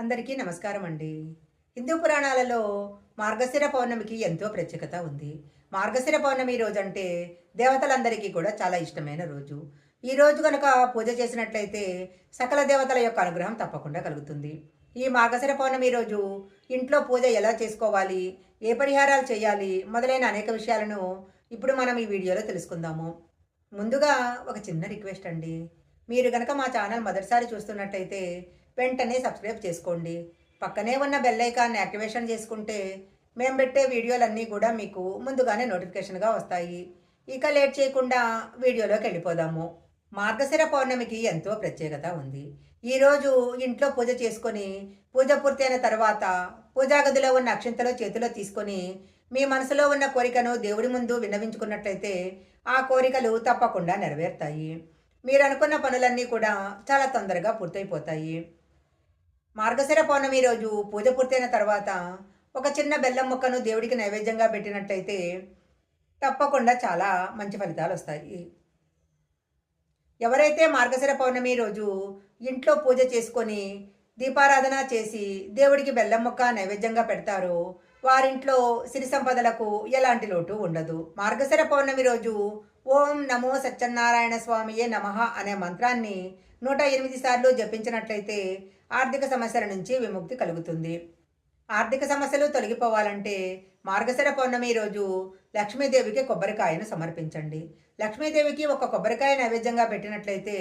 అందరికీ నమస్కారం అండి. హిందూ పురాణాలలో మార్గశిర పౌర్ణమికి ఎంతో ప్రత్యేకత ఉంది. మార్గశిర పౌర్ణమి రోజు అంటే దేవతలందరికీ కూడా చాలా ఇష్టమైన రోజు. ఈ రోజు కనుక పూజ చేసినట్లయితే సకల దేవతల యొక్క అనుగ్రహం తప్పకుండా కలుగుతుంది. ఈ మార్గశిర పౌర్ణమి రోజు ఇంట్లో పూజ ఎలా చేసుకోవాలి ఏ పరిహారాలు చేయాలి మొదలైన అనేక విషయాలను ఇప్పుడు మనం ఈ వీడియోలో తెలుసుకుందాము. ముందుగా ఒక చిన్న రిక్వెస్ట్ అండి. మీరు గనక మా ఛానల్ మొదటిసారి చూస్తున్నట్టయితే వెంటనే సబ్స్క్రైబ్ చేసుకోండి. పక్కనే ఉన్న బెల్ ఐకాన్ని యాక్టివేషన్ చేసుకుంటే మేము పెట్టే వీడియోలన్నీ కూడా మీకు ముందుగానే నోటిఫికేషన్గా వస్తాయి. ఇక లేట్ చేయకుండా వీడియోలోకి వెళ్ళిపోదాము. మార్గశిర పౌర్ణమికి ఎంతో ప్రత్యేకత ఉంది. ఈరోజు ఇంట్లో పూజ చేసుకొని పూజ పూర్తయిన తర్వాత పూజా గదిలో ఉన్న అక్షింతలో చేతిలో తీసుకొని మీ మనసులో ఉన్న కోరికను దేవుడి ముందు విన్నవించుకున్నట్లయితే ఆ కోరికలు తప్పకుండా నెరవేరుతాయి. మీరు అనుకున్న పనులన్నీ కూడా చాలా తొందరగా పూర్తయిపోతాయి. మార్గశిర పౌర్ణమి రోజు పూజ పూర్తయిన తర్వాత ఒక చిన్న బెల్లం ముక్కను దేవుడికి నైవేద్యంగా పెట్టినట్టయితే తప్పకుండా చాలా మంచి ఫలితాలు వస్తాయి. ఎవరైతే మార్గశిర పౌర్ణమి రోజు ఇంట్లో పూజ చేసుకొని దీపారాధన చేసి దేవుడికి బెల్లం ముక్క నైవేద్యంగా పెడతారో వారింట్లో సిరి సంపదలకు ఎలాంటి లోటు ఉండదు. మార్గశిర పౌర్ణమి రోజు ఓం నమో సత్యనారాయణ స్వామియే నమః అనే మంత్రాన్ని నూట ఎనిమిది సార్లు జపించినట్లయితే ఆర్థిక సమస్యల నుంచి విముక్తి కలుగుతుంది. ఆర్థిక సమస్యలు తొలగిపోవాలంటే మార్గశిర పౌర్ణమి రోజు లక్ష్మీదేవికి కొబ్బరికాయను సమర్పించండి. లక్ష్మీదేవికి ఒక కొబ్బరికాయ నైవేద్యంగా పెట్టినట్లయితే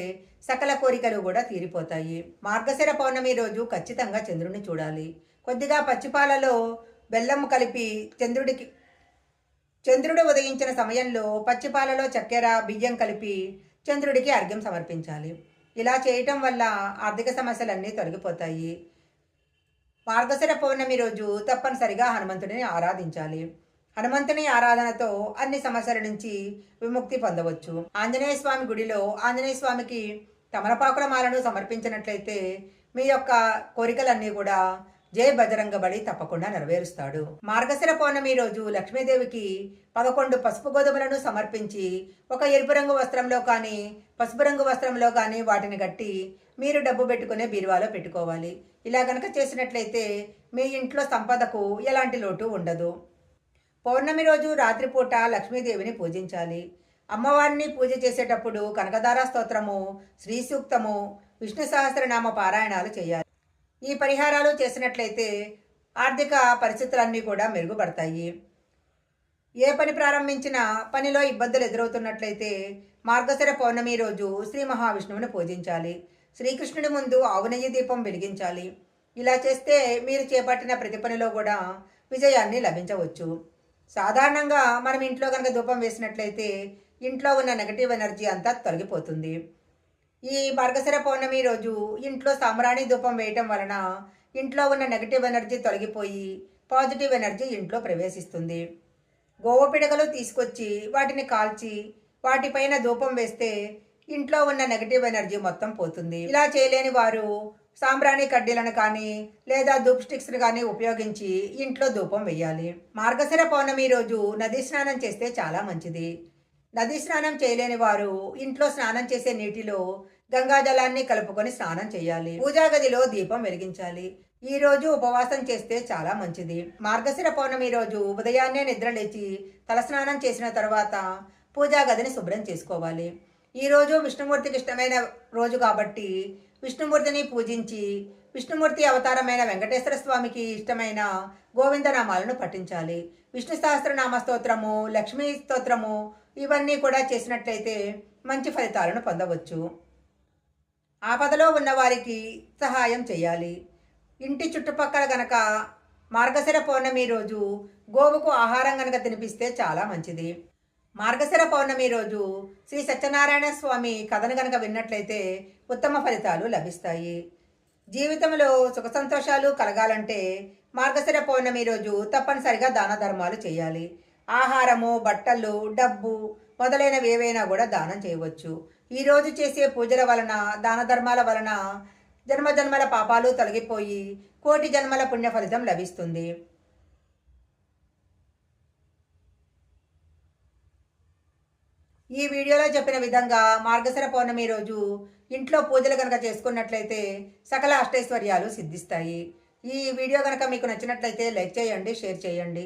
సకల కోరికలు కూడా తీరిపోతాయి. మార్గశిర పౌర్ణమి రోజు ఖచ్చితంగా చంద్రుడిని చూడాలి. కొద్దిగా పచ్చిపాలలో బెల్లం కలిపి చంద్రుడికి చంద్రుడు ఉదయించిన సమయంలో పచ్చిపాలలో చక్కెర బియ్యం కలిపి చంద్రుడికి అర్ఘ్యం సమర్పించాలి. ఇలా చేయటం వల్ల ఆర్థిక సమస్యలన్నీ తొలగిపోతాయి. మార్గశిర పౌర్ణమి రోజు తప్పనిసరిగా హనుమంతుడిని ఆరాధించాలి. హనుమంతుని ఆరాధనతో అన్ని సమస్యల నుంచి విముక్తి పొందవచ్చు. ఆంజనేయ స్వామి గుడిలో ఆంజనేయ స్వామికి తమలపాకుల మాలను సమర్పించినట్లయితే మీ యొక్క కోరికలన్నీ కూడా జయ బజరంగ బలి తప్పకుండా నెరవేరుస్తాడు. మార్గశిర పౌర్ణమి రోజు లక్ష్మీదేవికి పదకొండు పసుపు గోధుమలను సమర్పించి ఒక ఎరుపు రంగు వస్త్రంలో కానీ పసుపు రంగు వస్త్రంలో కానీ వాటిని కట్టి మీరు డబ్బు పెట్టుకునే బీరువాలో పెట్టుకోవాలి. ఇలా గనక చేసినట్లయితే మీ ఇంట్లో సంపదకు ఎలాంటి లోటు ఉండదు. పౌర్ణమి రోజు రాత్రిపూట లక్ష్మీదేవిని పూజించాలి. అమ్మవారిని పూజ చేసేటప్పుడు కనకదార స్తోత్రము శ్రీ సూక్తము విష్ణు సహస్రనామ పారాయణాలు చేయాలి. ఈ పరిహారాలు చేసినట్లయితే ఆర్థిక పరిస్థితులన్నీ కూడా మెరుగుపడతాయి. ఏ పని ప్రారంభించినా పనిలో ఇబ్బందులు ఎదురవుతున్నట్లయితే మార్గశిర పౌర్ణమి రోజు శ్రీ మహావిష్ణువుని పూజించాలి. శ్రీకృష్ణుడి ముందు ఆవునెయ్యి దీపం వెలిగించాలి. ఇలా చేస్తే మీరు చేపట్టిన ప్రతి పనిలో కూడా విజయాన్ని లభించవచ్చు. సాధారణంగా మనం ఇంట్లో కనుక ధూపం వేసినట్లయితే ఇంట్లో ఉన్న నెగటివ్ ఎనర్జీ అంతా తొలగిపోతుంది. ఈ మార్గశిర పౌర్ణమి రోజు ఇంట్లో సాంబ్రాణి ధూపం వేయటం వలన ఇంట్లో ఉన్న నెగటివ్ ఎనర్జీ తొలగిపోయి పాజిటివ్ ఎనర్జీ ఇంట్లో ప్రవేశిస్తుంది. గోవ పిడకలు తీసుకొచ్చి వాటిని కాల్చి వాటిపైన ధూపం వేస్తే ఇంట్లో ఉన్న నెగటివ్ ఎనర్జీ మొత్తం పోతుంది. ఇలా చేయలేని వారు సాంబ్రాణి కడ్డీలను కానీ లేదా ధూప్ స్టిక్స్ని కానీ ఉపయోగించి ఇంట్లో ధూపం వేయాలి. మార్గశిర పౌర్ణమి రోజు నదీ స్నానం చేస్తే చాలా మంచిది. నది స్నానం చేయలేని వారు ఇంట్లో స్నానం చేసే నీటిలో గంగాజలాన్ని కలుపుకొని స్నానం చేయాలి. పూజా గదిలో దీపం వెలిగించాలి. ఈ రోజు ఉపవాసం చేస్తే చాలా మంచిది. మార్గశిర పౌర్ణమి రోజు ఉదయాన్నే నిద్ర లేచి తలస్నానం చేసిన తర్వాత పూజా గదిని శుభ్రం చేసుకోవాలి. ఈరోజు విష్ణుమూర్తికి ఇష్టమైన రోజు కాబట్టి విష్ణుమూర్తిని పూజించి విష్ణుమూర్తి అవతారమైన వెంకటేశ్వర స్వామికి ఇష్టమైన గోవిందనామాలను పఠించాలి. విష్ణు సహస్రనామ స్తోత్రము లక్ష్మీ స్తోత్రము ఇవన్నీ కూడా చేసినట్లయితే మంచి ఫలితాలను పొందవచ్చు. ఆపదలో ఉన్నవారికి సహాయం చేయాలి. ఇంటి చుట్టుపక్కల గనక మార్గశిర పౌర్ణమి రోజు గోవుకు ఆహారం గనక తినిపిస్తే చాలా మంచిది. మార్గశిర పౌర్ణమి రోజు శ్రీ సత్యనారాయణ స్వామి కథను గనక విన్నట్లయితే ఉత్తమ ఫలితాలు లభిస్తాయి. జీవితంలో సుఖ సంతోషాలు కలగాలంటే మార్గశిర పౌర్ణమి రోజు తప్పనిసరిగా దాన ధర్మాలు చేయాలి. ఆహారము బట్టలు డబ్బు మొదలైనవి ఏవైనా కూడా దానం చేయవచ్చు. ఈరోజు చేసే పూజల వలన దాన ధర్మాల వలన జన్మ జన్మల పాపాలు తొలగిపోయి కోటి జన్మల పుణ్య ఫలితం లభిస్తుంది. ఈ వీడియోలో చెప్పిన విధంగా మార్గశర పౌర్ణమి రోజు ఇంట్లో పూజలు కనుక చేసుకున్నట్లయితే సకల అష్టైశ్వర్యాలు సిద్ధిస్తాయి. ఈ వీడియో కనుక మీకు నచ్చినట్లయితే లైక్ చేయండి షేర్ చేయండి.